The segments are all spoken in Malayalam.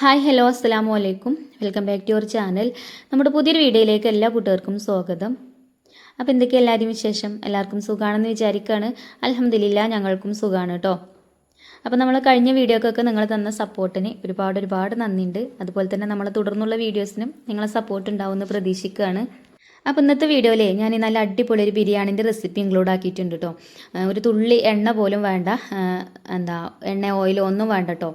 ഹായ് ഹലോ അസ്സാം വലൈക്കും welcome back to your channel. നമ്മുടെ പുതിയൊരു വീഡിയോയിലേക്ക് എല്ലാ കൂട്ടുകാർക്കും സ്വാഗതം. അപ്പോൾ എന്തൊക്കെ എല്ലാവരും വിശേഷം? എല്ലാവർക്കും സുഖമാണെന്ന് വിചാരിക്കുകയാണ് അലഹമ്മദില്ല ഞങ്ങൾക്കും സുഖമാണ് കേട്ടോ അപ്പോൾ നമ്മൾ കഴിഞ്ഞ വീഡിയോക്കൊക്കെ നിങ്ങൾ തന്ന സപ്പോർട്ടിന് ഒരുപാട് ഒരുപാട് നന്ദിയുണ്ട്. അതുപോലെ തന്നെ നമ്മൾ തുടർന്നുള്ള വീഡിയോസിനും നിങ്ങളെ സപ്പോർട്ട് ഉണ്ടാവുമെന്ന് പ്രതീക്ഷിക്കുകയാണ്. അപ്പോൾ ഇന്നത്തെ വീഡിയോയിലേ ഞാൻ നല്ല അടിപൊളി ഒരു ബിരിയാണിന്റെ റെസിപ്പി ഇൻക്ലൂഡ് ആക്കിയിട്ടുണ്ട് കേട്ടോ ഒരു തുള്ളി എണ്ണ പോലും വേണ്ട. എന്താ എണ്ണ ഓയിലോ ഒന്നും വേണ്ട കേട്ടോ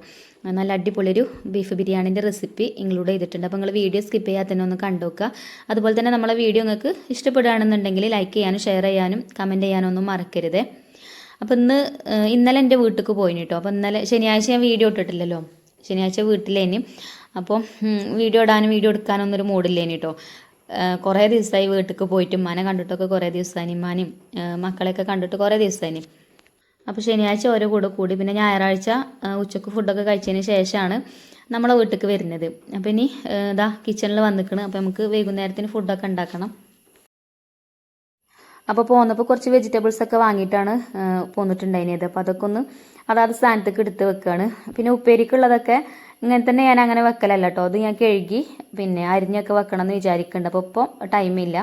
നല്ല അടിപൊളിയൊരു ബീഫ് ബിരിയാണിന്റെ റെസിപ്പി ഇൻക്ലൂഡ് ചെയ്തിട്ടുണ്ട്. അപ്പോൾ നിങ്ങൾ വീഡിയോ സ്കിപ്പ് ചെയ്യാതെ തന്നെ ഒന്ന് കണ്ടുവെക്കുക അതുപോലെ തന്നെ നമ്മളെ വീഡിയോ നിങ്ങൾക്ക് ഇഷ്ടപ്പെടുകയാണെന്നുണ്ടെങ്കിൽ ലൈക്ക് ചെയ്യാനും ഷെയർ ചെയ്യാനും കമന്റ് ചെയ്യാനും ഒന്നും മറക്കരുത്. അപ്പോൾ ഇന്ന് ഇന്നലെ എന്റെ വീട്ടിലേക്ക് പോയിന് കേട്ടോ അപ്പോൾ ഇന്നലെ ശനിയാഴ്ച ഞാൻ വീഡിയോ ഇട്ടിട്ടില്ലല്ലോ. ശനിയാഴ്ച വീട്ടിലേനി. അപ്പോൾ വീഡിയോ ഇടാനും വീഡിയോ എടുക്കാനൊന്നും ഒരു മൂഡില്ലേനി കേട്ടോ കുറേ ദിവസമായി വീട്ടിലേക്ക് പോയിട്ട് ഉമ്മാനെ കണ്ടിട്ടൊക്കെ കുറേ ദിവസമായി ഉമ്മാനും മക്കളെയൊക്കെ കണ്ടിട്ട് കുറേ ദിവസമായി അപ്പോൾ ശനിയാഴ്ച ഓരോ കൂടെ കൂടി. പിന്നെ ഞായറാഴ്ച ഉച്ചയ്ക്ക് ഫുഡൊക്കെ കഴിച്ചതിന് ശേഷമാണ് നമ്മളെ വീട്ടിലേക്ക് വരുന്നത്. അപ്പോൾ ഇനി ഇതാ കിച്ചണിൽ വന്നിക്കണ്. അപ്പോൾ നമുക്ക് വൈകുന്നേരത്തിന് ഫുഡൊക്കെ ഉണ്ടാക്കണം. അപ്പോൾ പോന്നപ്പോൾ കുറച്ച് വെജിറ്റബിൾസ് ഒക്കെ വാങ്ങിയിട്ടാണ് പോന്നിട്ടുണ്ടായിരുന്നത്. അപ്പോൾ അതൊക്കെ ഒന്ന് അതാത് സ്ഥാനത്തേക്ക് എടുത്ത് വെക്കുകയാണ് പിന്നെ ഉപ്പേരിക്കുള്ളതൊക്കെ ഇങ്ങനെ തന്നെ ഞാൻ അങ്ങനെ വെക്കലല്ല കേട്ടോ അത് ഞാൻ കഴുകി പിന്നെ അരിഞ്ഞൊക്കെ വെക്കണം എന്ന് വിചാരിക്കുന്നുണ്ട് അപ്പോൾ ഇപ്പോൾ ടൈമില്ല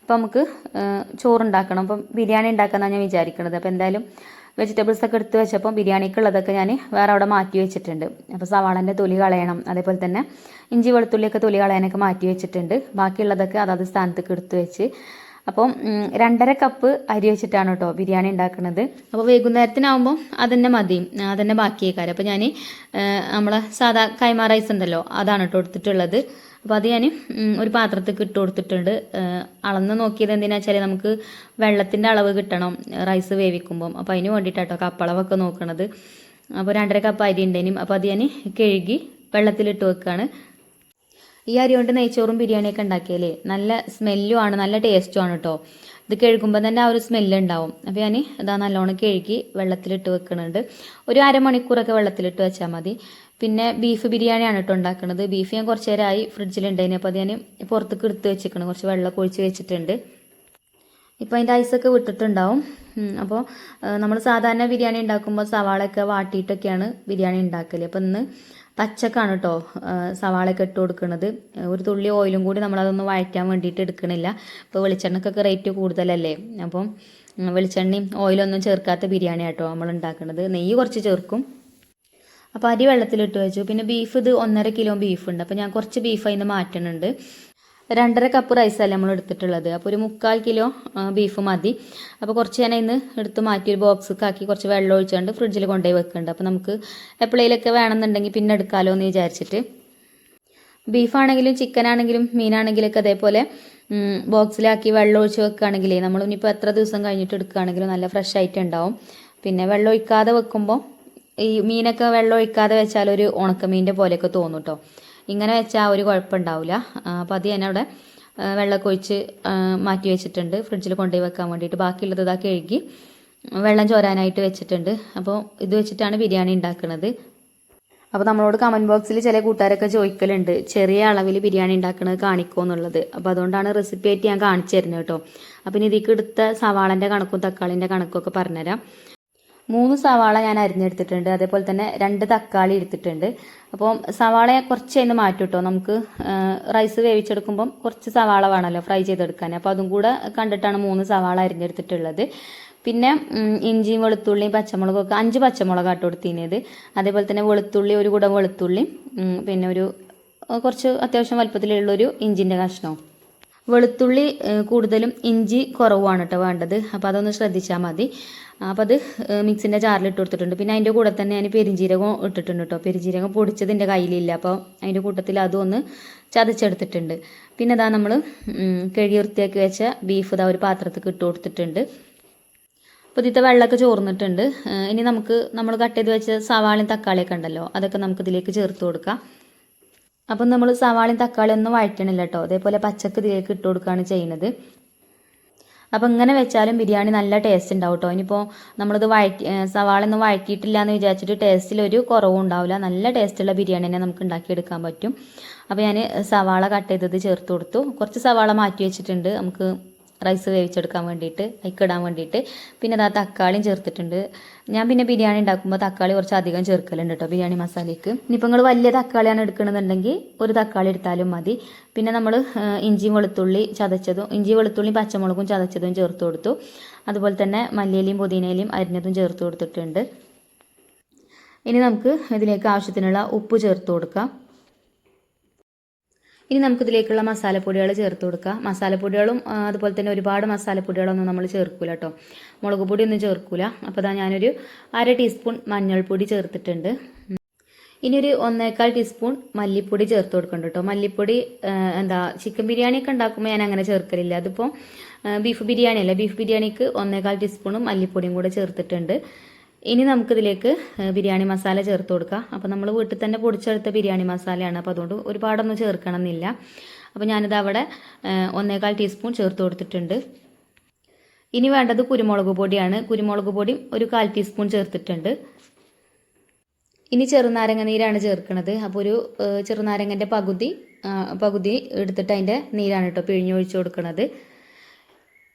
അപ്പോൾ നമുക്ക് ചോറ് ചോറുണ്ടാക്കണം. അപ്പം ബിരിയാണി ഉണ്ടാക്കാമെന്നാണ് ഞാൻ വിചാരിക്കുന്നത് അപ്പോൾ എന്തായാലും വെജിറ്റബിൾസ് ഒക്കെ എടുത്ത് വെച്ചപ്പോൾ ബിരിയാണിക്കുള്ളതൊക്കെ ഞാൻ വേറെ അവിടെ മാറ്റി വെച്ചിട്ടുണ്ട്. അപ്പോൾ സവാളന്റെ തൊലി കളയണം അതേപോലെ തന്നെ ഇഞ്ചി വെളുത്തുള്ളിയൊക്കെ തൊലി കളയാനൊക്കെ മാറ്റി വെച്ചിട്ടുണ്ട്. ബാക്കിയുള്ളതൊക്കെ അതാത് സ്ഥാനത്തേക്ക് എടുത്ത് വെച്ച്. അപ്പം രണ്ടര കപ്പ് അരി വെച്ചിട്ടാണ് കേട്ടോ ബിരിയാണി ഉണ്ടാക്കുന്നത്. അപ്പോൾ വൈകുന്നേരത്തിനാവുമ്പോൾ അതന്നെ മതി. അതന്നെ ബാക്കിയേക്കാരം. അപ്പോൾ ഞാൻ നമ്മളെ സാധാ കൈമാ റൈസ് ഉണ്ടല്ലോ അതാണ് കേട്ടോ എടുത്തിട്ടുള്ളത്. അപ്പോൾ അത് ഞാൻ ഒരു പാത്രത്തേക്ക് ഇട്ട് കൊടുത്തിട്ടുണ്ട്. അളന്ന് നോക്കിയത് എന്തിനാ വെച്ചാൽ നമുക്ക് വെള്ളത്തിന്റെ അളവ് കിട്ടണം റൈസ് വേവിക്കുമ്പം. അപ്പോൾ അതിന് വേണ്ടിയിട്ടാട്ടോ കപ്പളവൊക്കെ നോക്കണത്. അപ്പോൾ രണ്ടര കപ്പ് അരി ഉണ്ടേനും. അപ്പോൾ അത് ഞാൻ കഴുകി വെള്ളത്തിലിട്ട് വെക്കുകയാണ് ഈ അരി കൊണ്ട് നെയ്ച്ചോറും ബിരിയാണിയൊക്കെ ഉണ്ടാക്കിയാലേ നല്ല സ്മെല്ലും ആണ് നല്ല ടേസ്റ്റും ആണ് കേട്ടോ ഇത് കഴുകുമ്പോൾ തന്നെ ആ ഒരു സ്മെല്ല് ഉണ്ടാവും. അപ്പോൾ ഞാൻ ഇതാ നല്ലോണം കഴുകി വെള്ളത്തിലിട്ട് വെക്കുന്നുണ്ട് ഒരു അരമണിക്കൂറൊക്കെ വെള്ളത്തിലിട്ട് വെച്ചാൽ മതി. പിന്നെ ബീഫ് ബിരിയാണിയാണ് കേട്ടോ ഉണ്ടാക്കുന്നത് ബീഫ് ഞാൻ കുറച്ച് നേരമായി ഫ്രിഡ്ജിലുണ്ടായിന്. അപ്പോൾ അത് ഞാൻ പുറത്തേക്ക് എടുത്ത് വെച്ചിരിക്കണം കുറച്ച് വെള്ളം ഒഴിച്ച് വെച്ചിട്ടുണ്ട്. ഇപ്പോൾ അതിന്റെ ഐസൊക്കെ വിട്ടിട്ടുണ്ടാവും. അപ്പോൾ നമ്മൾ സാധാരണ ബിരിയാണി ഉണ്ടാക്കുമ്പോൾ സവാളയൊക്കെ വാട്ടിയിട്ടൊക്കെയാണ് ബിരിയാണി ഉണ്ടാക്കൽ അപ്പോൾ ഇന്ന് പച്ചക്കാണ് കേട്ടോ സവാളയൊക്കെ ഇട്ട് കൊടുക്കുന്നത് ഒരു തുള്ളി ഓയിലും കൂടി നമ്മളതൊന്ന് വഴറ്റാൻ വേണ്ടിയിട്ട് എടുക്കണില്ല. ഇപ്പോൾ വെളിച്ചെണ്ണക്കൊക്കെ റേറ്റ് കൂടുതലല്ലേ. അപ്പം വെളിച്ചെണ്ണയും ഓയിലൊന്നും ചേർക്കാത്ത ബിരിയാണി കേട്ടോ നമ്മൾ ഉണ്ടാക്കുന്നത് നെയ്യ് കുറച്ച് ചേർക്കും. അപ്പോൾ അരി വെള്ളത്തിലിട്ട് വെച്ചു. പിന്നെ ബീഫ് ഇത് ഒന്നര കിലോ ബീഫ് ഉണ്ട്. അപ്പോൾ ഞാൻ കുറച്ച് ബീഫ് അതിന് മാറ്റുന്നുണ്ട് രണ്ടര കപ്പ് റൈസല്ല നമ്മൾ എടുത്തിട്ടുള്ളത്. അപ്പോൾ ഒരു മുക്കാൽ കിലോ ബീഫ് മതി. അപ്പോൾ കുറച്ച് ഞാൻ ഇന്ന് എടുത്ത് മാറ്റി ഒരു ബോക്സൊക്കെ ആക്കി കുറച്ച് വെള്ളം ഒഴിച്ചുകൊണ്ട് ഫ്രിഡ്ജിൽ കൊണ്ടുപോയി വെക്കുന്നുണ്ട് അപ്പോൾ നമുക്ക് എപ്പോഴേലൊക്കെ വേണമെന്നുണ്ടെങ്കിൽ പിന്നെ എടുക്കാമല്ലോ എന്ന് വിചാരിച്ചിട്ട് ബീഫാണെങ്കിലും ചിക്കൻ ആണെങ്കിലും മീനാണെങ്കിലൊക്കെ അതേപോലെ ബോക്സിലാക്കി വെള്ളം ഒഴിച്ച് വെക്കുകയാണെങ്കിൽ നമ്മൾ ഇനിയിപ്പോൾ എത്ര ദിവസം കഴിഞ്ഞിട്ട് എടുക്കുകയാണെങ്കിലും നല്ല ഫ്രഷ് ആയിട്ട് ഉണ്ടാവും പിന്നെ വെള്ളം ഒഴിക്കാതെ വെക്കുമ്പോൾ ഈ മീനൊക്കെ വെള്ളം ഒഴിക്കാതെ വെച്ചാൽ ഒരു ഉണക്കമീന്റെ പോലെയൊക്കെ തോന്നും കേട്ടോ ഇങ്ങനെ വെച്ചാൽ ഒരു കുഴപ്പമുണ്ടാവില്ല അപ്പോൾ അത് ഞാൻ അവിടെ വെള്ളമൊക്കെ ഒഴിച്ച് മാറ്റി വെച്ചിട്ടുണ്ട്. ഫ്രിഡ്ജിൽ കൊണ്ടുപോയി വെക്കാൻ വേണ്ടിയിട്ട്. ബാക്കിയുള്ളത് ഇതാ കഴുകി വെള്ളം ചോരാനായിട്ട് വെച്ചിട്ടുണ്ട്. അപ്പോൾ ഇത് വെച്ചിട്ടാണ് ബിരിയാണി ഉണ്ടാക്കുന്നത് അപ്പോൾ നമ്മളോട് കമന്റ് ബോക്സിൽ ചില കൂട്ടുകാരൊക്കെ ചോദിക്കലുണ്ട്. ചെറിയ അളവിൽ ബിരിയാണി ഉണ്ടാക്കുന്നത് കാണിക്കുമോ എന്നുള്ളത്. അപ്പോൾ അതുകൊണ്ടാണ് റെസിപ്പി ആയിട്ട് ഞാൻ കാണിച്ചു തരുന്നത് കേട്ടോ അപ്പോൾ ഇനി ഇതിലേക്ക് സവാളന്റെ കണക്കും തക്കാളിന്റെ കണക്കും ഒക്കെ പറഞ്ഞുതരാം. മൂന്ന് സവാള ഞാൻ അരിഞ്ഞെടുത്തിട്ടുണ്ട്. അതേപോലെ തന്നെ രണ്ട് തക്കാളി എടുത്തിട്ടുണ്ട്. അപ്പോൾ സവാള കുറച്ച് അതിന് മാറ്റും കേട്ടോ നമുക്ക് റൈസ് വേവിച്ചെടുക്കുമ്പം കുറച്ച് സവാള വേണമല്ലോ ഫ്രൈ ചെയ്തെടുക്കാൻ. അപ്പോൾ അതും കൂടെ കണ്ടിട്ടാണ് മൂന്ന് സവാള അരിഞ്ഞെടുത്തിട്ടുള്ളത്. പിന്നെ ഇഞ്ചിയും വെളുത്തുള്ളിയും പച്ചമുളകും ഒക്കെ അഞ്ച് പച്ചമുളക് ആട്ടോ കൊടുത്തിനത് അതേപോലെ തന്നെ വെളുത്തുള്ളി ഒരു കുടം വെളുത്തുള്ളി പിന്നെ ഒരു കുറച്ച് അത്യാവശ്യം വലുപ്പത്തിലുള്ളൊരു ഇഞ്ചിന്റെ കഷ്ണവും. വെളുത്തുള്ളി കൂടുതലും ഇഞ്ചി കുറവാണ് കേട്ടോ വേണ്ടത്. അപ്പോൾ അതൊന്ന് ശ്രദ്ധിച്ചാൽ മതി. അപ്പോൾ അത് മിക്സിന്റെ ജാറിൽ ഇട്ട് കൊടുത്തിട്ടുണ്ട്. പിന്നെ അതിന്റെ കൂടെ തന്നെ ഞാൻ പെരിഞ്ജീരകം ഇട്ടിട്ടുണ്ട് കേട്ടോ പെരിഞ്ജീരകം പൊടിച്ചത് എന്റെ കയ്യിലില്ല. അപ്പോൾ അതിന്റെ കൂട്ടത്തിൽ അതും ഒന്ന് ചതച്ചെടുത്തിട്ടുണ്ട്. പിന്നെ ഇതാ നമ്മൾ കഴുകി വൃത്തിയാക്കി വെച്ച ബീഫ് ഇതാ ഒരു പാത്രത്തിൽ ഇട്ട് കൊടുത്തിട്ടുണ്ട്. അപ്പോൾ ഇതിത്തെ വെള്ളമൊക്കെ ചോർന്നിട്ടുണ്ട്. ഇനി നമുക്ക് നമ്മൾ കട്ട് ചെയ്ത് വെച്ച സവാളയും തക്കാളിയൊക്കെ ഉണ്ടല്ലോ അതൊക്കെ നമുക്ക് ഇതിലേക്ക് ചേർത്ത് കൊടുക്കാം. അപ്പം നമ്മൾ സവാളയും തക്കാളിയും ഒന്നും വഴറ്റണില്ല കേട്ടോ അതേപോലെ പച്ചക്ക് ഇതിലേക്ക് ഇട്ട് കൊടുക്കുകയാണ് ചെയ്യുന്നത്. അപ്പം ഇങ്ങനെ വെച്ചാലും ബിരിയാണി നല്ല ടേസ്റ്റ് ഉണ്ടാവും കേട്ടോ ഇനിയിപ്പോൾ നമ്മളിത് വഴറ്റി സവാള ഒന്നും വഴറ്റിയിട്ടില്ല എന്ന് വിചാരിച്ചിട്ട് ടേസ്റ്റിൽ ഒരു കുറവും ഉണ്ടാവില്ല. നല്ല ടേസ്റ്റുള്ള ബിരിയാണി തന്നെ നമുക്ക് ഉണ്ടാക്കിയെടുക്കാൻ പറ്റും. അപ്പോൾ ഞാൻ സവാള കട്ട് ചെയ്തത് ചേർത്ത് കൊടുത്തു. കുറച്ച് സവാള മാറ്റി വെച്ചിട്ടുണ്ട്. നമുക്ക് റൈസ് വേവിച്ചെടുക്കാൻ വേണ്ടിയിട്ട് ഇടാൻ വേണ്ടിയിട്ട്. പിന്നെ അതാ തക്കാളിയും ചേർത്തിട്ടുണ്ട്. ഞാൻ പിന്നെ ബിരിയാണി ഉണ്ടാക്കുമ്പോൾ തക്കാളി കുറച്ച് അധികം ചേർക്കലുണ്ട് കേട്ടോ ബിരിയാണി മസാലയ്ക്ക്. ഇനിയിപ്പോൾ നിങ്ങൾ വലിയ തക്കാളിയാണ് എടുക്കണമെന്നുണ്ടെങ്കിൽ ഒരു തക്കാളി എടുത്താലും മതി. പിന്നെ നമ്മൾ ഇഞ്ചിയും വെളുത്തുള്ളി ചതച്ചതും ഇഞ്ചി വെളുത്തുള്ളി പച്ചമുളകും ചതച്ചതും ചേർത്ത് കൊടുത്തു. അതുപോലെ തന്നെ മല്ലിയിലയും പുതിനയിലയും അരിഞ്ഞതും ചേർത്ത് കൊടുത്തിട്ടുണ്ട്. ഇനി നമുക്ക് ഇതിലേക്ക് ആവശ്യത്തിനുള്ള ഉപ്പ് ചേർത്ത് കൊടുക്കാം. ഇനി നമുക്കിതിലേക്കുള്ള മസാലപ്പൊടികൾ ചേർത്ത് കൊടുക്കാം മസാലപ്പൊടികളും അതുപോലെ തന്നെ ഒരുപാട് മസാലപ്പൊടികളൊന്നും നമ്മൾ ചേർക്കൂല കേട്ടോ. മുളക് പൊടി ഒന്നും ചേർക്കൂല. അപ്പോൾ ഇതാ ഞാനൊരു അര ടീസ്പൂൺ മഞ്ഞൾപ്പൊടി ചേർത്തിട്ടുണ്ട്. ഇനി ഒരു ഒന്നേക്കാൽ ടീസ്പൂൺ മല്ലിപ്പൊടി ചേർത്ത് കൊടുക്കണം കേട്ടോ. മല്ലിപ്പൊടി എന്താ ചിക്കൻ ബിരിയാണി ഒക്കെ ഉണ്ടാക്കുമ്പോൾ ഞാൻ അങ്ങനെ ചേർക്കലില്ല. അതിപ്പോൾ ബീഫ് ബിരിയാണി അല്ല? ബീഫ് ബിരിയാണിക്ക് ഒന്നേകാൽ ടീസ്പൂണും മല്ലിപ്പൊടിയും കൂടെ ചേർത്തിട്ടുണ്ട്. ഇനി നമുക്കിതിലേക്ക് ബിരിയാണി മസാല ചേർത്ത് കൊടുക്കാം. അപ്പോൾ നമ്മൾ വീട്ടിൽ തന്നെ പൊടിച്ചെടുത്ത ബിരിയാണി മസാലയാണ്. അപ്പോൾ അതുകൊണ്ട് ഒരുപാടൊന്നും ചേർക്കണം എന്നില്ല അപ്പോൾ ഞാനിത് അവിടെ ഒന്നേകാൽ ടീസ്പൂൺ ചേർത്ത് കൊടുത്തിട്ടുണ്ട്. ഇനി വേണ്ടത് കുരുമുളക് പൊടിയാണ്. കുരുമുളക് പൊടിയും ഒരു കാൽ ടീസ്പൂൺ ചേർത്തിട്ടുണ്ട്. ഇനി ചെറുനാരങ്ങ നീരാണ് ചേർക്കുന്നത് അപ്പോൾ ഒരു ചെറുനാരങ്ങന്റെ പകുതി പകുതി എടുത്തിട്ട് അതിന്റെ നീരാണ് കേട്ടോ പിഴിഞ്ഞൊഴിച്ച് കൊടുക്കുന്നത്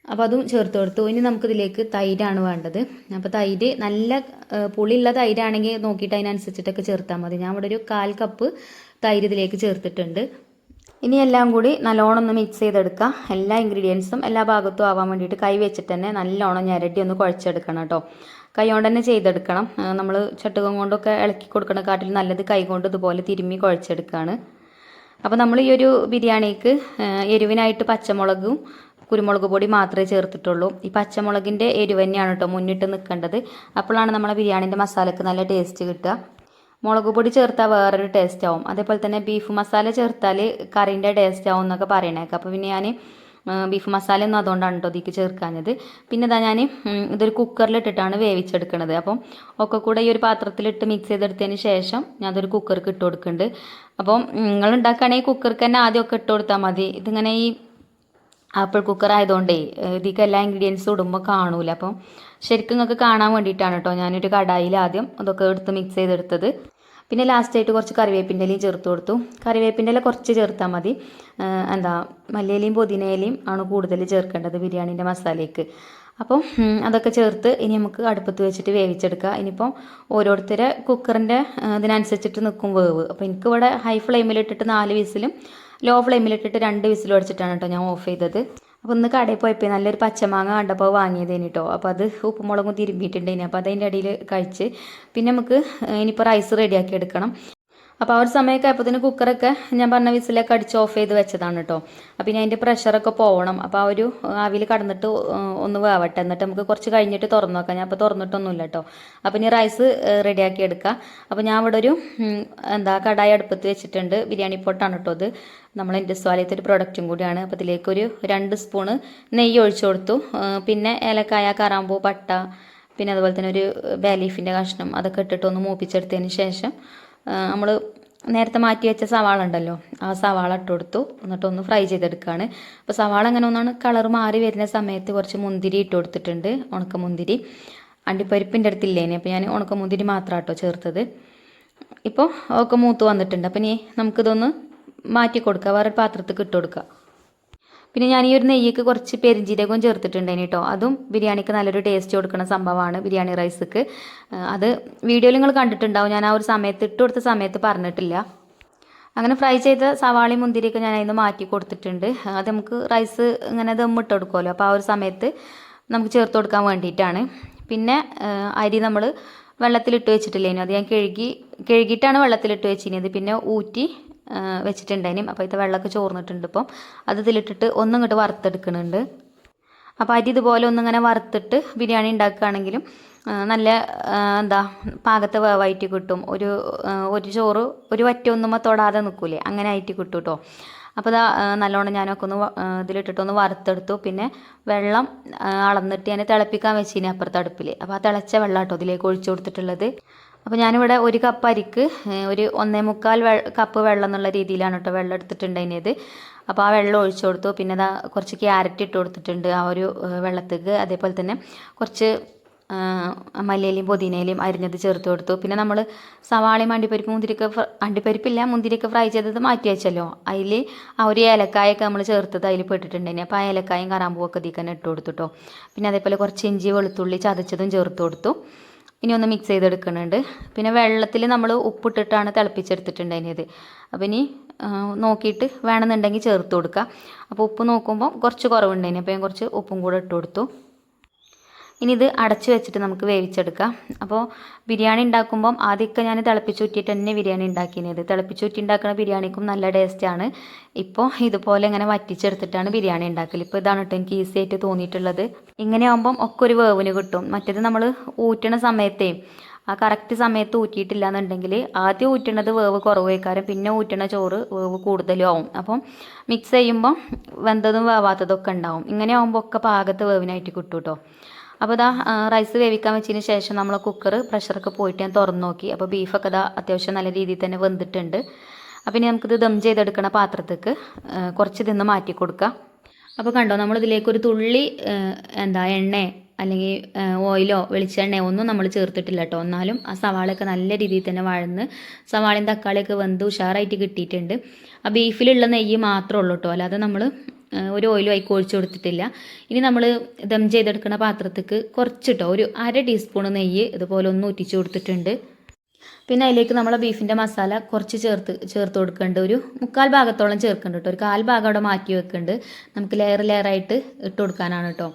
അപ്പോൾ അതും ചേർത്ത് കൊടുത്തു. ഇനി നമുക്കിതിലേക്ക് തൈരാണ് വേണ്ടത്. അപ്പോൾ തൈര് നല്ല പുളിയുള്ള തൈരാണെങ്കിൽ നോക്കിയിട്ട് അതിനനുസരിച്ചിട്ടൊക്കെ ചേർത്താൽ മതി. ഞാൻ ഇവിടെ ഒരു കാൽ കപ്പ് തൈര് ഇതിലേക്ക് ചേർത്തിട്ടുണ്ട്. ഇനി എല്ലാം കൂടി നല്ലോണം ഒന്ന് മിക്സ് ചെയ്തെടുക്കുക എല്ലാ ഇൻഗ്രീഡിയൻസും എല്ലാ ഭാഗത്തും ആവാൻ വേണ്ടിയിട്ട് കൈ വെച്ചിട്ട് തന്നെ നല്ലോണം ഞരട്ടി ഒന്ന് കുഴച്ചെടുക്കണം കേട്ടോ. കൈ കൊണ്ട് തന്നെ ചെയ്തെടുക്കണം. നമ്മൾ ചട്ടുകം കൊണ്ടൊക്കെ ഇളക്കി കൊടുക്കണ കാട്ടിൽ നല്ലത് കൈ കൊണ്ട് ഇതുപോലെ തിരുമ്മി കുഴച്ചെടുക്കുകയാണ് അപ്പോൾ നമ്മൾ ഈ ഒരു ബിരിയാണിക്ക് എരിവിനായിട്ട് പച്ചമുളകും കുരുമുളക് പൊടി മാത്രമേ ചേർത്തിട്ടുള്ളൂ. ഈ പച്ചമുളകിന്റെ എരിവ് തന്നെയാണ് കേട്ടോ മുന്നിട്ട് നിൽക്കേണ്ടത്. അപ്പോഴാണ് നമ്മളെ ബിരിയാണിന്റെ മസാലയ്ക്ക് നല്ല ടേസ്റ്റ് കിട്ടുക. മുളക് പൊടി ചേർത്താൽ വേറൊരു ടേസ്റ്റ് ആവും. അതേപോലെ തന്നെ ബീഫ് മസാല ചേർത്താൽ കറീന്റെ ടേസ്റ്റ് ആവും എന്നൊക്കെ പറയണേക്കാം. അപ്പോൾ പിന്നെ ഞാൻ ബീഫ് മസാല ഒന്നും അതുകൊണ്ടാണ് കേട്ടോ ഇതിക്ക് ചേർക്കാഞ്ഞത്. പിന്നെ ഇതാ ഞാൻ ഇതൊരു കുക്കറിലിട്ടിട്ടാണ് വേവിച്ചെടുക്കുന്നത് അപ്പം ഒക്കെ കൂടെ ഈ ഒരു പാത്രത്തിലിട്ട് മിക്സ് ചെയ്തെടുത്തതിന് ശേഷം ഞാൻ അതൊരു കുക്കർക്ക് ഇട്ട് കൊടുക്കുന്നുണ്ട്. അപ്പം നിങ്ങൾ ഉണ്ടാക്കുകയാണെങ്കിൽ കുക്കർക്ക് തന്നെ ആദ്യമൊക്കെ ഇട്ട് കൊടുത്താൽ മതി. ഇതിങ്ങനെ ഈ ആപ്പിൾ കുക്കർ ആയതുകൊണ്ടേ ഇതിക്ക് എല്ലാ ഇൻഗ്രീഡിയൻസും ഇടുമ്പോൾ കാണൂല. അപ്പം ശരിക്കും നിങ്ങൾക്ക് കാണാൻ വേണ്ടിയിട്ടാണ് കേട്ടോ ഞാനൊരു കടായിൽ ആദ്യം അതൊക്കെ എടുത്ത് മിക്സ് ചെയ്തെടുത്തത്. പിന്നെ ലാസ്റ്റായിട്ട് കുറച്ച് കറിവേപ്പിന്റെ ഇലയും ചേർത്ത് കൊടുത്തു. കറിവേപ്പിന്റെ ഇല കുറച്ച് ചേർത്താൽ മതി. എന്താ മല്ലിയിലയും പുതിനയിലയും ആണ് കൂടുതൽ ചേർക്കേണ്ടത് ബിരിയാണീന്റെ മസാലയ്ക്ക്. അപ്പം അതൊക്കെ ചേർത്ത് ഇനി നമുക്ക് അടുപ്പത്ത് വെച്ചിട്ട് വേവിച്ചെടുക്കുക ഇനിയിപ്പം ഓരോരുത്തരെ കുക്കറിന്റെ ഇതിനനുസരിച്ചിട്ട് നിൽക്കും വേവ്. അപ്പോൾ എനിക്കിവിടെ ഹൈ ഫ്ലെയിമിലിട്ടിട്ട് നാല് വിസിലും ലോ ഫ്ലെയിമിലിട്ടിട്ട് രണ്ട് വിസിൽ അടിച്ചിട്ടാണ് കേട്ടോ ഞാൻ ഓഫ് ചെയ്തത്. അപ്പോൾ ഒന്ന് കടയിൽ പോയപ്പോൾ നല്ലൊരു പച്ചമാങ്ങ കണ്ടപ്പോൾ വാങ്ങിയതേനി കേട്ടോ അപ്പോൾ അത് ഉപ്പുമുളകും തിരുമ്പിയിട്ടുണ്ടേനി അപ്പോൾ അതിന്റെ ഇടയിൽ കഴിച്ച് പിന്നെ നമുക്ക് ഇനിയിപ്പോൾ റൈസ് റെഡിയാക്കി എടുക്കണം. അപ്പോൾ ആ ഒരു സമയമൊക്കെ ആയപ്പോഴത്തേന് കുക്കറൊക്കെ ഞാൻ പറഞ്ഞ വിസിലൊക്കെ അടിച്ച് ഓഫ് ചെയ്ത് വെച്ചതാണ് കേട്ടോ. അപ്പോൾ ഇനി അതിന്റെ പ്രഷറൊക്കെ പോകണം അപ്പോൾ ആ ഒരു ആവിയിൽ കടന്നിട്ട് ഒന്ന് വേവട്ടെ. എന്നിട്ട് നമുക്ക് കുറച്ച് കഴിഞ്ഞിട്ട് തുറന്നു നോക്കാം ഞാൻ അപ്പോൾ തുറന്നിട്ടൊന്നുമില്ല കേട്ടോ. അപ്പോൾ ഇനി റൈസ് റെഡിയാക്കി എടുക്കാം. അപ്പോൾ ഞാൻ ഇവിടെ ഒരു എന്താ കടായി അടുപ്പത്ത് വെച്ചിട്ടുണ്ട്. ബിരിയാണി പൊട്ടാണ് കേട്ടോ അത് നമ്മൾ ഇൻഡസ്വാലയത്തെ ഒരു പ്രൊഡക്റ്റും കൂടിയാണ്. അപ്പോൾ ഇതിലേക്കൊരു രണ്ട് സ്പൂണ് നെയ്യ് ഒഴിച്ചു കൊടുത്തു. പിന്നെ ഏലക്കായ കറാമ്പൂ പട്ട പിന്നെ അതുപോലെ തന്നെ ഒരു ബേ ലീഫിന്റെ കഷ്ണം അതൊക്കെ ഇട്ടിട്ട് ഒന്ന് മൂപ്പിച്ചെടുത്തതിന് ശേഷം നമ്മൾ നേരത്തെ മാറ്റി വെച്ച സവാള ഉണ്ടല്ലോ ആ സവാള ഇട്ട് കൊടുത്തു. എന്നിട്ട് ഒന്ന് ഫ്രൈ ചെയ്തെടുക്കുകയാണ് അപ്പോൾ സവാള അങ്ങനെ ഒന്നാണ് കളർ മാറി വരുന്ന സമയത്ത് കുറച്ച് മുന്തിരി ഇട്ട് കൊടുത്തിട്ടുണ്ട് ഉണക്ക മുന്തിരി അണ്ടിപ്പരിപ്പിന്റെ അടുത്തില്ലേനെ അപ്പോൾ ഞാൻ ഉണക്ക മുന്തിരി മാത്രം കേട്ടോ ചേർത്തത്. ഇപ്പോൾ ഒക്കെ മൂത്ത് വന്നിട്ടുണ്ട്. അപ്പം ഇനി നമുക്കിതൊന്ന് മാറ്റി കൊടുക്കുക വേറെ പാത്രത്തിൽ ഇട്ട് കൊടുക്കുക പിന്നെ ഞാൻ ഈ ഒരു നെയ്യ്ക്ക് കുറച്ച് പെരിഞ്ജീരകവും ചേർത്തിട്ടുണ്ടായിരുന്നു കേട്ടോ അതും ബിരിയാണിക്ക് നല്ലൊരു ടേസ്റ്റ് കൊടുക്കുന്ന സംഭവമാണ് ബിരിയാണി റൈസ്ക്ക് അത് വീഡിയോയിൽ നിങ്ങൾ കണ്ടിട്ടുണ്ടാവും. ഞാൻ ആ ഒരു സമയത്ത് ഇട്ട് കൊടുത്ത സമയത്ത് പറഞ്ഞിട്ടില്ല. അങ്ങനെ ഫ്രൈ ചെയ്ത സവാളി മുന്തിരിയൊക്കെ ഞാൻ അതിന് മാറ്റി കൊടുത്തിട്ടുണ്ട്. അത് നമുക്ക് റൈസ് ഇങ്ങനെ ദം ഇട്ട് കൊടുക്കുമല്ലോ അപ്പോൾ ആ ഒരു സമയത്ത് നമുക്ക് ചേർത്ത് കൊടുക്കാൻ വേണ്ടിയിട്ടാണ്. പിന്നെ അരി നമ്മൾ വെള്ളത്തിലിട്ട് വെച്ചിട്ടില്ലേനു? അത് ഞാൻ കഴുകി കഴുകിയിട്ടാണ് വെള്ളത്തിലിട്ട് വെച്ചിരുന്നത് പിന്നെ ഊറ്റി വെച്ചിട്ടുണ്ടായിനും. അപ്പോൾ ഇത് വെള്ളമൊക്കെ ചോർന്നിട്ടുണ്ട് ഇപ്പം. അത് ഇതിലിട്ടിട്ട് ഒന്നും ഇങ്ങോട്ട് വറുത്തെടുക്കുന്നുണ്ട് അപ്പോൾ അരി ഇതുപോലെ ഒന്നിങ്ങനെ വറുത്തിട്ട് ബിരിയാണി ഉണ്ടാക്കുകയാണെങ്കിലും നല്ല എന്താ പാകത്തെ വേവായിട്ട് കിട്ടും. ഒരു ഒരു ചോറ് ഒരു വറ്റൊന്നും തൊടാതെ നിൽക്കൂലേ അങ്ങനെ ആയിട്ട് കിട്ടും കേട്ടോ അപ്പോൾ ഇതാ നല്ലോണം ഞാനൊക്കെ ഒന്ന് ഇതിലിട്ടിട്ടൊന്ന് വറുത്തെടുത്തു. പിന്നെ വെള്ളം അളന്നിട്ട് ഞാൻ തിളപ്പിക്കാൻ വെച്ചിനി അപ്പുറത്തെ അടുപ്പിൽ അപ്പോൾ ആ തിളച്ച വെള്ളം കേട്ടോ ഇതിലേക്ക് ഒഴിച്ചു കൊടുത്തിട്ടുള്ളത്. അപ്പോൾ ഞാനിവിടെ ഒരു കപ്പ് അരിക്ക് ഒരു ഒന്നേ മുക്കാൽ കപ്പ് വെള്ളം എന്നുള്ള രീതിയിലാണ് കേട്ടോ വെള്ളം എടുത്തിട്ടുണ്ടായിരുന്നത്. അപ്പോൾ ആ വെള്ളം ഒഴിച്ചു കൊടുത്തു. പിന്നെ അതാ കുറച്ച് ക്യാരറ്റ് ഇട്ട് കൊടുത്തിട്ടുണ്ട് ആ ഒരു വെള്ളത്തേക്ക്. അതേപോലെ തന്നെ കുറച്ച് മല്ലിയിലയും പുതിനയിലയും അരിഞ്ഞത് ചേർത്ത് കൊടുത്തു. പിന്നെ നമ്മൾ സവാളയും അണ്ടിപ്പരിപ്പ് മുന്തിരിക്ക അണ്ടിപ്പരിപ്പില്ല മുന്തിരിക്ക ഫ്രൈ ചെയ്തത് മാറ്റി വെച്ചല്ലോ. അതിൽ ആ ഒരു ഏലക്കായൊക്കെ നമ്മൾ ചേർത്തത് അതിൽ പെട്ടിട്ടുണ്ടായിന്. അപ്പോൾ ആ ഏലക്കായും കറാമ്പൂവൊക്കെ ഇതിൽ തന്നെ ഇട്ട് കൊടുത്തുട്ടോ പിന്നെ അതേപോലെ കുറച്ച് ഇഞ്ചി വെളുത്തുള്ളി ചതച്ചതും ചേർത്ത് കൊടുത്തു. ഇനി ഒന്ന് മിക്സ് ചെയ്തെടുക്കുന്നുണ്ട്. പിന്നെ വെള്ളത്തിൽ നമ്മൾ ഉപ്പിട്ടിട്ടാണ് തിളപ്പിച്ചെടുത്തിട്ടുണ്ടായിരുന്നത്. അപ്പോൾ ഇനി നോക്കിയിട്ട് വേണമെന്നുണ്ടെങ്കിൽ ചേർത്ത് കൊടുക്കുക അപ്പോൾ ഉപ്പ് നോക്കുമ്പോൾ കുറച്ച് കുറവുണ്ടായിന് അപ്പോൾ ഞാൻ കുറച്ച് ഉപ്പും കൂടെ ഇട്ട് കൊടുത്തു. ഇനി ഇത് അടച്ചു വെച്ചിട്ട് നമുക്ക് വേവിച്ചെടുക്കാം. അപ്പോൾ ബിരിയാണി ഉണ്ടാക്കുമ്പം ആദ്യമൊക്കെ ഞാൻ തിളപ്പിച്ചൂറ്റിയിട്ട് തന്നെ ബിരിയാണി ഉണ്ടാക്കിയത് തിളപ്പിച്ചൂറ്റി ഉണ്ടാക്കുന്ന ബിരിയാണിക്കും നല്ല ടേസ്റ്റാണ് ഇപ്പോൾ ഇതുപോലെ ഇങ്ങനെ വറ്റിച്ചെടുത്തിട്ടാണ് ബിരിയാണി ഉണ്ടാക്കൽ ഇപ്പോൾ ഇതാണ് കേട്ടോ എനിക്ക് ഈസി ആയിട്ട് തോന്നിയിട്ടുള്ളത്. ഇങ്ങനെ ആകുമ്പം ഒക്കെ ഒരു വേവിന് കിട്ടും. മറ്റേത് നമ്മൾ ഊറ്റണ സമയത്തേ ആ കറക്റ്റ് സമയത്ത് ഊറ്റിയിട്ടില്ല എന്നുണ്ടെങ്കിൽ ആദ്യം ഊറ്റണത് വേവ് കുറവേക്കാരം. പിന്നെ ഊറ്റണ ചോറ് വേവ് കൂടുതലും ആവും. അപ്പം മിക്സ് ചെയ്യുമ്പോൾ വെന്തതും വേവാത്തതും ഒക്കെ ഉണ്ടാവും. ഇങ്ങനെ ആകുമ്പോൾ ഒക്കെ പാകത്ത് വേവിനായിട്ട് കിട്ടും കേട്ടോ അപ്പോൾ ഇതാ റൈസ് വേവിക്കാൻ വെച്ചതിന് ശേഷം നമ്മൾ കുക്കർ പ്രഷറൊക്കെ പോയിട്ട് ഞാൻ തുറന്നു നോക്കി. അപ്പോൾ ബീഫൊക്കെ ഇതാ അത്യാവശ്യം നല്ല രീതിയിൽ തന്നെ വെന്തിട്ടുണ്ട്. അപ്പോൾ ഇനി നമുക്കിത് ദം ചെയ്തെടുക്കണ പാത്രത്തേക്ക് കുറച്ച് ഇതിന്ന് മാറ്റി കൊടുക്കാം. അപ്പോൾ കണ്ടോ ഒരു തുള്ളി എന്താ എണ്ണ അല്ലെങ്കിൽ ഓയിലോ വെളിച്ചെണ്ണയോ ഒന്നും നമ്മൾ ചേർത്തിട്ടില്ല കേട്ടോ എന്നാലും ആ സവാളയൊക്കെ നല്ല രീതിയിൽ തന്നെ വഴന്ന് സവാളയും തക്കാളിയൊക്കെ വെന്ത് ഉഷാറായിട്ട് കിട്ടിയിട്ടുണ്ട്. ആ ബീഫിലുള്ള നെയ്യ് മാത്രമേ ഉള്ളൂ കേട്ടോ അല്ലാതെ നമ്മൾ ഒരു ഓയിലും ആയി ഒഴിച്ചു കൊടുത്തിട്ടില്ല. ഇനി നമ്മൾ ദം ചെയ്തെടുക്കുന്ന പാത്രത്തേക്ക് കുറച്ചിട്ടോ ഒരു അര ടീസ്പൂൺ നെയ്യ് ഇതുപോലെ ഒന്ന് ഊറ്റിച്ച് കൊടുത്തിട്ടുണ്ട്. പിന്നെ അതിലേക്ക് നമ്മൾ ബീഫിന്റെ മസാല കുറച്ച് ചേർത്ത് ചേർത്ത് കൊടുക്കേണ്ട. ഒരു മുക്കാൽ ഭാഗത്തോളം ചേർക്കുന്നുണ്ട് കേട്ടോ ഒരു കാൽ ഭാഗം അവിടെ മാറ്റി വെക്കുന്നുണ്ട് നമുക്ക് ലെയർ ലെയറായിട്ട് ഇട്ട് കൊടുക്കാനാണ് കേട്ടോ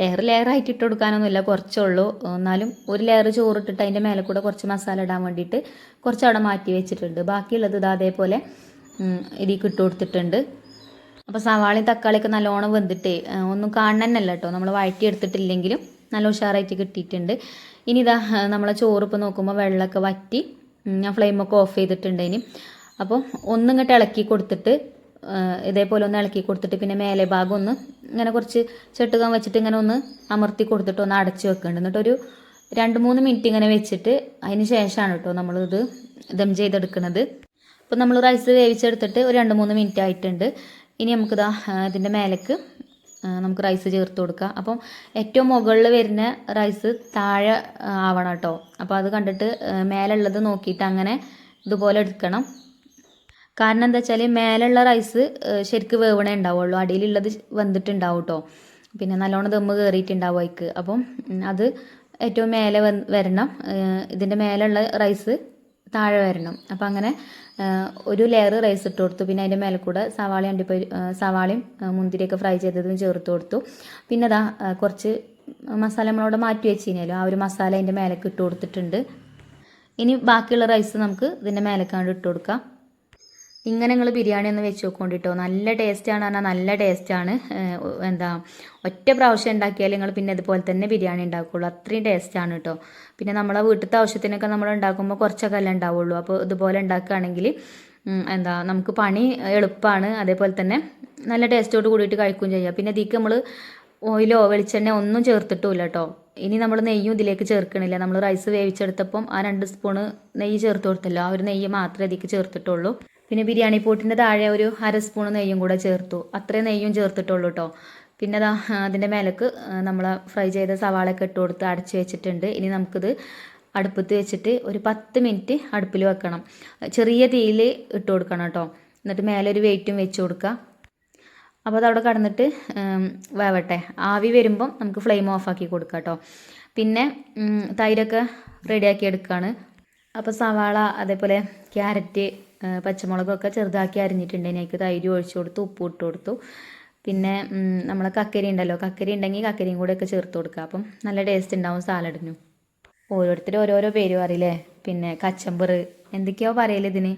ലെയർ ലെയറായിട്ട് ഇട്ട് കൊടുക്കാനൊന്നുമില്ല കുറച്ചേ ഉള്ളൂ. എന്നാലും ഒരു ലെയർ ചോറിട്ടിട്ട് അതിന്റെ മേലെ കൂടെ കുറച്ച് മസാല ഇടാൻ വേണ്ടിയിട്ട് കുറച്ച് അവിടെ മാറ്റി വെച്ചിട്ടുണ്ട്. ബാക്കിയുള്ളത് ഇത് അതേപോലെ ഇതിൽ ഇട്ട് കൊടുത്തിട്ടുണ്ട്. അപ്പോൾ സവാളയും തക്കാളിയൊക്കെ നല്ലോണം വെന്തിട്ടേ ഒന്നും കാണണമെന്നല്ല കേട്ടോ നമ്മൾ വഴറ്റി എടുത്തിട്ടില്ലെങ്കിലും നല്ല ഉഷാറായിട്ട് കിട്ടിയിട്ടുണ്ട്. ഇനി ഇതാ നമ്മളെ ചോറ് ഇപ്പോൾ നോക്കുമ്പോൾ വെള്ളമൊക്കെ വറ്റി ഞാൻ ഫ്ലെയിമൊക്കെ ഓഫ് ചെയ്തിട്ടുണ്ട് ഇനി. അപ്പോൾ ഒന്നിങ്ങോട്ട് ഇളക്കി കൊടുത്തിട്ട് ഇതേപോലെ ഒന്ന് ഇളക്കി കൊടുത്തിട്ട് പിന്നെ മേലെ ഭാഗം ഒന്ന് ഇങ്ങനെ കുറച്ച് ചെട്ടുകാൻ വെച്ചിട്ട് ഇങ്ങനെ ഒന്ന് അമർത്തി കൊടുത്തിട്ട് ഒന്ന് അടച്ച് വെക്കുന്നുണ്ട് എന്നിട്ടൊരു രണ്ട് മൂന്ന് മിനിറ്റ് ഇങ്ങനെ വെച്ചിട്ട് അതിന് ശേഷമാണ് കേട്ടോ നമ്മളിത് ദം ചെയ്തെടുക്കുന്നത് അപ്പോൾ നമ്മൾ റൈസ് വേവിച്ചെടുത്തിട്ട് ഒരു രണ്ട് മൂന്ന് മിനിറ്റ് ആയിട്ടുണ്ട്. ഇനി നമുക്കിതാ ഇതിന്റെ മേലേക്ക് നമുക്ക് റൈസ് ചേർത്ത് കൊടുക്കാം. അപ്പം ഏറ്റവും മുകളിൽ വരുന്ന റൈസ് താഴെ ആവണം കേട്ടോ. അപ്പോൾ അത് കണ്ടിട്ട് മേലുള്ളത് നോക്കിയിട്ട് അങ്ങനെ ഇതുപോലെ എടുക്കണം. കാരണം എന്താ വെച്ചാൽ മേലുള്ള റൈസ് ശരിക്ക് വേവണേ ഉണ്ടാവുള്ളൂ. അടിയിലുള്ളത് വെന്തിട്ടുണ്ടാവും കേട്ടോ. പിന്നെ നല്ലോണം ദമ്മ് കയറിയിട്ടുണ്ടാവും അതിക്ക് അപ്പം അത് ഏറ്റവും മേലെ വരണം. ഇതിന്റെ മേലുള്ള റൈസ് താഴെ വരണം. അപ്പം അങ്ങനെ ഒരു ലെയർ റൈസ് ഇട്ട് കൊടുത്തു. പിന്നെ അതിന്റെ മേലെ കൂടെ സവാളയും അണ്ടിപ്പരി സവാളയും മുന്തിരിയൊക്കെ ഫ്രൈ ചെയ്തതും ചേർത്ത് കൊടുത്തു. പിന്നെ അതാ കുറച്ച് മസാല നമ്മളവിടെ മാറ്റി വെച്ച് കഴിഞ്ഞാലും ആ ഒരു മസാല അതിന്റെ മേലേക്ക് ഇട്ട് കൊടുത്തിട്ടുണ്ട്. ഇനി ബാക്കിയുള്ള റൈസ് നമുക്ക് ഇതിന്റെ മേലേക്കാണ്ട് ഇട്ട് കൊടുക്കാം. ഇങ്ങനെ നിങ്ങൾ ബിരിയാണി ഒന്ന് വെച്ച് നോക്കൊണ്ടിട്ടോ. നല്ല ടേസ്റ്റാണ് പറഞ്ഞാൽ നല്ല ടേസ്റ്റാണ് എന്താ ഒറ്റ പ്രാവശ്യം ഉണ്ടാക്കിയാൽ നിങ്ങൾ പിന്നെ ഇതുപോലെ തന്നെ ബിരിയാണി ഉണ്ടാക്കുള്ളൂ. അത്രയും ടേസ്റ്റാണ് കേട്ടോ പിന്നെ നമ്മളെ വീട്ടിലത്തെ ആവശ്യത്തിനൊക്കെ നമ്മൾ ഉണ്ടാക്കുമ്പോൾ കുറച്ചൊക്കെ അല്ലേ ഉണ്ടാവുള്ളൂ. അപ്പോൾ ഇതുപോലെ ഉണ്ടാക്കുകയാണെങ്കിൽ എന്താ നമുക്ക് പണി എളുപ്പമാണ് അതേപോലെ തന്നെ നല്ല ടേസ്റ്റോട് കൂടിയിട്ട് കഴിക്കുകയും ചെയ്യാം. പിന്നെ ഇതിക്ക് നമ്മൾ ഓയിലോ വെളിച്ചെണ്ണ ഒന്നും ചേർത്തിട്ടില്ല കേട്ടോ ഇനി നമ്മൾ നെയ്യും ഇതിലേക്ക് ചേർക്കണില്ല. നമ്മൾ റൈസ് വേവിച്ചെടുത്തപ്പം ആ രണ്ട് സ്പൂണ് നെയ്യ് ചേർത്ത് കൊടുത്തല്ലോ. ആ ഒരു നെയ്യ് മാത്രമേ ഇതിലേക്ക് ചേർത്തിട്ടുള്ളൂ. പിന്നെ ബിരിയാണി പോട്ടിന്റെ താഴെ ഒരു അര സ്പൂൺ നെയ്യും കൂടെ ചേർത്തു. അത്രയും നെയ്യും ചേർത്തിട്ടുള്ളൂ കേട്ടോ പിന്നെ അതാ അതിന്റെ മേലേക്ക് നമ്മൾ ഫ്രൈ ചെയ്ത സവാളയൊക്കെ ഇട്ട് കൊടുത്ത് അടച്ചു വെച്ചിട്ടുണ്ട്. ഇനി നമുക്കിത് അടുപ്പത്ത് വെച്ചിട്ട് ഒരു പത്ത് മിനിറ്റ് അടുപ്പിൽ വെക്കണം. ചെറിയ തീയിൽ ഇട്ട് കൊടുക്കണം കേട്ടോ എന്നിട്ട് മേലെ ഒരു വെയിറ്റും വെച്ച് കൊടുക്കുക. അപ്പോൾ അതവിടെ കടന്നിട്ട് വേവട്ടെ. ആവി വരുമ്പം നമുക്ക് ഫ്ലെയിം ഓഫാക്കി കൊടുക്കാം കേട്ടോ പിന്നെ തൈരൊക്കെ റെഡിയാക്കി എടുക്കുകയാണ് അപ്പോൾ സവാള അതേപോലെ ക്യാരറ്റ് പച്ചമുളകൊക്കെ ചെറുതാക്കി അരിഞ്ഞിട്ടുണ്ട്. അതിനേക്ക് തൈര് ഒഴിച്ചു കൊടുത്തു ഉപ്പ് ഇട്ട് കൊടുത്തു. പിന്നെ നമ്മൾ കക്കരി ഉണ്ടല്ലോ കക്കരി ഉണ്ടെങ്കിൽ കക്കരിയും കൂടെ ഒക്കെ ചേർത്ത് കൊടുക്കുക. അപ്പം നല്ല ടേസ്റ്റ് ഉണ്ടാവും സാലഡിനും. ഓരോരുത്തർ ഓരോരോ പേര് പറയില്ലേ? പിന്നെ കച്ചമ്പർ എന്തൊക്കെയോ പറയൽ ഇതിന്.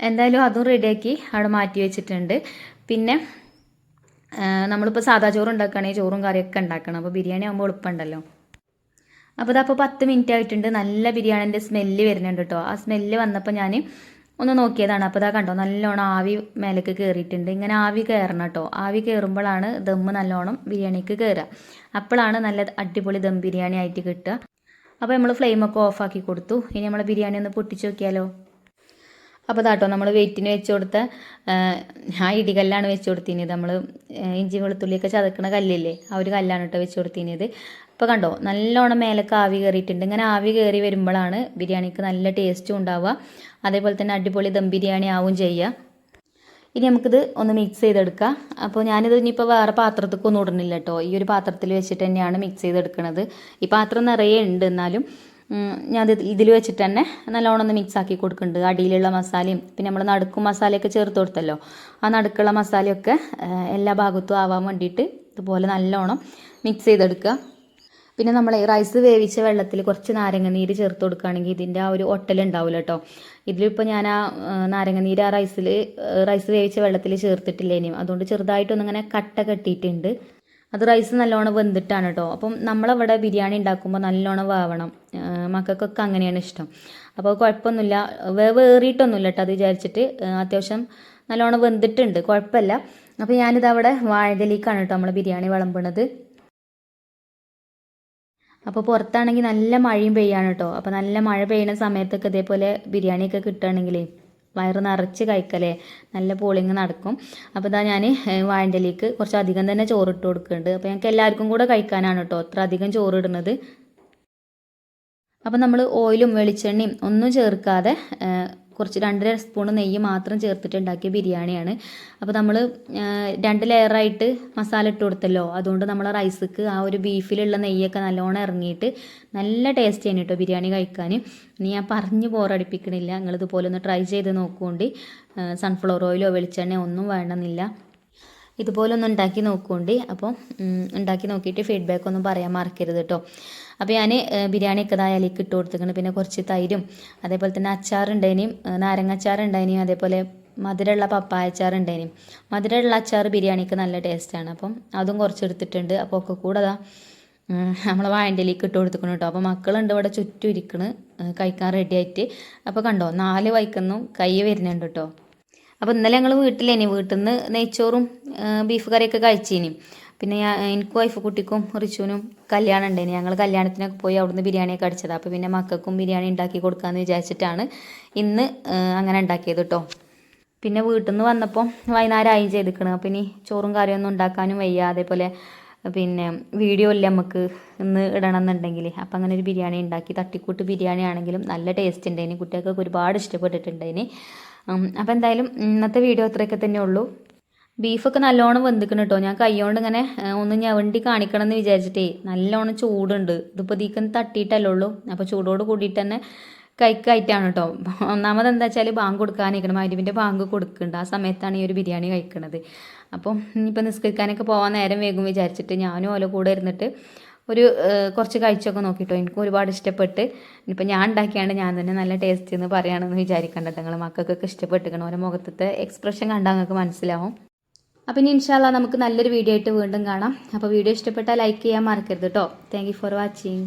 എന്തായാലും അതും റെഡിയാക്കി അവിടെ മാറ്റി വെച്ചിട്ടുണ്ട്. പിന്നെ നമ്മളിപ്പോൾ സാധാ ചോറ് ഉണ്ടാക്കുകയാണെങ്കിൽ ചോറും കറിയൊക്കെ ഉണ്ടാക്കണം. അപ്പോൾ ബിരിയാണി ആകുമ്പോൾ എളുപ്പമുണ്ടല്ലോ. അപ്പോൾ ഇതപ്പോൾ പത്ത് മിനിറ്റ് ആയിട്ടുണ്ട്. നല്ല ബിരിയാണിന്റെ സ്മെല്ല് വരുന്നുണ്ട് കേട്ടോ ആ സ്മെല്ല് വന്നപ്പോൾ ഞാൻ ഒന്ന് നോക്കിയതാണ്. അപ്പോൾ ഇതാ കണ്ടോ നല്ലോണം ആവി മേലേക്ക് കയറിയിട്ടുണ്ട് ഇങ്ങനെ ആവി കയറണം കേട്ടോ. ആവി കയറുമ്പോഴാണ് ദമ്മ് നല്ലോണം ബിരിയാണിക്ക് കയറുക അപ്പോഴാണ് നല്ല അടിപൊളി ദം ബിരിയാണി ആയിട്ട് കിട്ടുക. അപ്പോൾ നമ്മൾ ഫ്ലെയിമൊക്കെ ഓഫാക്കി കൊടുത്തു. ഇനി നമ്മൾ ബിരിയാണി ഒന്ന് പൊട്ടിച്ച് നോക്കിയാലോ? അപ്പോൾ താട്ടോ നമ്മൾ വെയിറ്റിന് വെച്ച് കൊടുത്ത ആ, ഇടികല്ലാണ് വെച്ച് കൊടുത്തിനത് നമ്മൾ ഇഞ്ചി വെളുത്തുള്ളിയൊക്കെ ചതക്കണ കല്ലില്ലേ ആ ഒരു കല്ലാണ് കേട്ടോ വെച്ച് കൊടുത്തിനത് ഇപ്പോൾ കണ്ടോ നല്ലോണം മേലൊക്കെ ആവി കയറിയിട്ടുണ്ട് ഇങ്ങനെ ആവി കയറി വരുമ്പോഴാണ് ബിരിയാണിക്ക് നല്ല ടേസ്റ്റും ഉണ്ടാവുക. അതേപോലെ തന്നെ അടിപൊളി ദം ബിരിയാണി ആവും ചെയ്യുക. ഇനി നമുക്കിത് ഒന്ന് മിക്സ് ചെയ്തെടുക്കാം. അപ്പോൾ ഞാനിത് ഇനിയിപ്പോൾ വേറെ പാത്രത്തേക്കൊന്നും ഇടണില്ല കേട്ടോ. ഈ ഒരു പാത്രത്തിൽ വെച്ചിട്ട് തന്നെയാണ് മിക്സ് ചെയ്തെടുക്കുന്നത് ഈ പാത്രം നിറയെ ഉണ്ട് എന്നാലും ഞാൻ ഇതിൽ വെച്ചിട്ട് തന്നെ നല്ലോണം ഒന്ന് മിക്സ് ആക്കി കൊടുക്കുന്നുണ്ട്. അടിയിലുള്ള മസാലയും പിന്നെ നമ്മൾ നടുക്കും മസാലയൊക്കെ ചേർത്ത് കൊടുത്തല്ലോ. ആ നടുക്കുള്ള മസാലയൊക്കെ എല്ലാ ഭാഗത്തും ആവാൻ വേണ്ടിയിട്ട് ഇതുപോലെ നല്ലോണം മിക്സ് ചെയ്തെടുക്കുക. പിന്നെ നമ്മൾ റൈസ് വേവിച്ച വെള്ളത്തിൽ കുറച്ച് നാരങ്ങനീര് ചേർത്ത് കൊടുക്കുകയാണെങ്കിൽ ഇതിന്റെ ആ ഒരു ഒട്ടൽ ഒട്ടലുണ്ടാവില്ല കേട്ടോ ഇതിലിപ്പോൾ ഞാൻ ആ നാരങ്ങ നാരങ്ങനീര് ആ റൈസിൽ റൈസ് വേവിച്ച വെള്ളത്തിൽ ചേർത്തിട്ടില്ല ഇനിയും. അതുകൊണ്ട് ചെറുതായിട്ടൊന്നിങ്ങനെ കട്ട കെട്ടിയിട്ടുണ്ട്. അത് റൈസ് നല്ലോണം വെന്തിട്ടാണ് കേട്ടോ അപ്പം നമ്മളവിടെ ബിരിയാണി ഉണ്ടാക്കുമ്പോൾ നല്ലോണം വേവണം. മക്കൾക്കൊക്കെ അങ്ങനെയാണ് ഇഷ്ടം. അപ്പോൾ കുഴപ്പമൊന്നുമില്ല. വേവ് ഏറിയിട്ടൊന്നുമില്ല കേട്ടോ അത് വിചാരിച്ചിട്ട്. അത്യാവശ്യം നല്ലോണം വെന്തിട്ടുണ്ട്. കുഴപ്പമില്ല. അപ്പോൾ ഞാനിതവിടെ വാഴയിലേക്കാണ് കേട്ടോ നമ്മൾ ബിരിയാണി വിളമ്പണത് അപ്പോൾ പുറത്താണെങ്കിൽ നല്ല മഴയും പെയ്യാണ് കേട്ടോ അപ്പോൾ നല്ല മഴ പെയ്യുന്ന സമയത്തൊക്കെ ഇതേപോലെ ബിരിയാണിയൊക്കെ കിട്ടുകയാണെങ്കിലേ വയറ് നിറച്ച് കഴിക്കലേ നല്ല പോളിങ് നടക്കും. അപ്പോൾ ഇതാ ഞാൻ വാഴന്റെലേക്ക് കുറച്ച് അധികം തന്നെ ചോറ് ഇട്ട് കൊടുക്കുന്നുണ്ട്. അപ്പോൾ ഞങ്ങൾക്ക് എല്ലാവർക്കും കൂടെ കഴിക്കാനാണ് കേട്ടോ അത്ര അധികം ചോറ് ഇടുന്നത് അപ്പോൾ നമ്മൾ ഓയിലും വെളിച്ചെണ്ണയും ഒന്നും ചേർക്കാതെ കുറച്ച് രണ്ടര സ്പൂൺ നെയ്യ് മാത്രം ചേർത്തിട്ട് ഉണ്ടാക്കിയ ബിരിയാണിയാണ് അപ്പോൾ നമ്മൾ രണ്ട് ലെയറായിട്ട് മസാല ഇട്ട് കൊടുത്തല്ലോ. അതുകൊണ്ട് നമ്മൾ റൈസ്ക്ക് ആ ഒരു ബീഫിലുള്ള നെയ്യൊക്കെ നല്ലോണം ഇറങ്ങിയിട്ട് നല്ല ടേസ്റ്റ് ആണ് കേട്ടോ ബിരിയാണി കഴിക്കാൻ ഇനി ഞാൻ പറഞ്ഞു ബോറടിപ്പിക്കണില്ല നിങ്ങളിതുപോലെ ഒന്ന് ട്രൈ ചെയ്ത് നോക്കുകൊണ്ട് സൺഫ്ലവർ ഓയിലോ വെളിച്ചെണ്ണയോ ഒന്നും വേണമെന്നില്ല. ഇതുപോലെ ഒന്ന് ഉണ്ടാക്കി നോക്കുകൊണ്ട് അപ്പോൾ ഉണ്ടാക്കി നോക്കിയിട്ട് ഫീഡ്ബാക്ക് ഒന്നും പറയാൻ മറക്കരുത് കേട്ടോ അപ്പോൾ ഞാൻ ബിരിയാണി ഒക്കെ ഇട്ട് കൊടുത്തിട്ടുണ്ട് പിന്നെ കുറച്ച് തൈരും അതേപോലെ തന്നെ അച്ചാറുണ്ടേനും നാരങ്ങ അച്ചാർ ഉണ്ടായിനും അതേപോലെ മധുരമുള്ള പപ്പായ അച്ചാർ മധുരമുള്ള അച്ചാർ ബിരിയാണിക്ക് നല്ല ടേസ്റ്റാണ് അപ്പം അതും കുറച്ച് എടുത്തിട്ടുണ്ട് അപ്പോൾ ഒക്കെ കൂടെ അതാ നമ്മളെ വായന്റെലേക്ക് ഇട്ട് കൊടുത്തിക്കണം കേട്ടോ അപ്പോൾ മക്കളുണ്ട് ഇവിടെ ചുറ്റും ഇരിക്കണ് കഴിക്കാൻ റെഡി ആയിട്ട്. അപ്പോൾ കണ്ടോ നാല് വൈക്കുന്നു കൈ വരുന്നുണ്ട് കേട്ടോ അപ്പോൾ ഇന്നലെ ഞങ്ങൾ വീട്ടിലേനി. വീട്ടിൽ നിന്ന് നെയ്ച്ചോറും ബീഫ് കറിയൊക്കെ കഴിച്ചേനി. പിന്നെ ഞാൻ എനിക്കും വൈഫ് കുട്ടിക്കും റിച്ചുവിനും കല്യാണം ഉണ്ടായിന് ഞങ്ങൾ കല്യാണത്തിനൊക്കെ പോയി അവിടുന്ന് ബിരിയാണിയൊക്കെ അടിച്ചത്. അപ്പോൾ പിന്നെ മക്കൾക്കും ബിരിയാണി ഉണ്ടാക്കി കൊടുക്കാമെന്ന് വിചാരിച്ചിട്ടാണ് ഇന്ന് അങ്ങനെ ഉണ്ടാക്കിയത് കേട്ടോ പിന്നെ വീട്ടിൽ നിന്ന് വന്നപ്പോൾ വൈകുന്നേരം ആയും ചെയ്തിക്കണം. അപ്പോൾ ഇനി ചോറും കറിയൊന്നും ഉണ്ടാക്കാനും വയ്യ. അതേപോലെ പിന്നെ വീഡിയോ ഇല്ല നമുക്ക് ഇന്ന് ഇടണം എന്നുണ്ടെങ്കിൽ അപ്പം അങ്ങനെ ഒരു ബിരിയാണി ഉണ്ടാക്കി തട്ടിക്കൂട്ട് ബിരിയാണി ആണെങ്കിലും നല്ല ടേസ്റ്റ് ഉണ്ടായിന് കുട്ടികൾക്കൊക്കെ ഒരുപാട് ഇഷ്ടപ്പെട്ടിട്ടുണ്ടായിന് അപ്പോൾ എന്തായാലും ഇന്നത്തെ വീഡിയോ അത്രയൊക്കെ തന്നെ ഉള്ളൂ. ബീഫൊക്കെ നല്ലോണം വെന്തിക്കണം കേട്ടോ ഞാൻ കൈകൊണ്ട് ഇങ്ങനെ ഒന്ന് ഞവണ്ടി കാണിക്കണം എന്ന് വിചാരിച്ചിട്ടേ നല്ലോണം ചൂടുണ്ട്. ഇതിപ്പോൾ ഇതിക്കൊന്ന് തട്ടിയിട്ടല്ലേ ഉള്ളൂ. അപ്പോൾ ചൂടോട് കൂടിയിട്ട് തന്നെ കഴിക്കായിട്ടാണ് കേട്ടോ ഒന്നാമത് എന്താ വെച്ചാൽ ബാങ്ക് കൊടുക്കാനിരിക്കണം മരുവിന്റെ ബാങ്ക് കൊടുക്കുന്നുണ്ട് ആ സമയത്താണ് ഈ ഒരു ബിരിയാണി കഴിക്കുന്നത് അപ്പം ഇനിയിപ്പോൾ നിസ്കരിക്കാനൊക്കെ പോകാൻ നേരം വേഗം വിചാരിച്ചിട്ട് ഞാനും ഓല കൂടെ ഇരുന്നിട്ട് ഒരു കുറച്ച് കഴിച്ചൊക്കെ നോക്കിയിട്ടോ എനിക്കും ഒരുപാട് ഇഷ്ടപ്പെട്ട്. ഇനിയിപ്പോൾ ഞാൻ ഉണ്ടാക്കിയാണ് ഞാൻ തന്നെ നല്ല ടേസ്റ്റ് എന്ന് പറയുകയാണെന്ന് വിചാരിക്കേണ്ടത് നിങ്ങൾ മക്കൾക്കൊക്കെ ഇഷ്ടപ്പെട്ടിരിക്കണം ഓരോ മുഖത്തത്തെ എക്സ്പ്രഷൻ കണ്ടാൽ നിങ്ങൾക്ക് മനസ്സിലാവും. അപ്പോൾ ഇനി ഇൻഷാല്ല നമുക്ക് നല്ലൊരു വീഡിയോ ആയിട്ട് വീണ്ടും കാണാം. അപ്പോൾ വീഡിയോ ഇഷ്ടപ്പെട്ടാൽ ലൈക്ക് ചെയ്യാൻ മറക്കരുത് കേട്ടോ താങ്ക് ഫോർ വാച്ചിങ്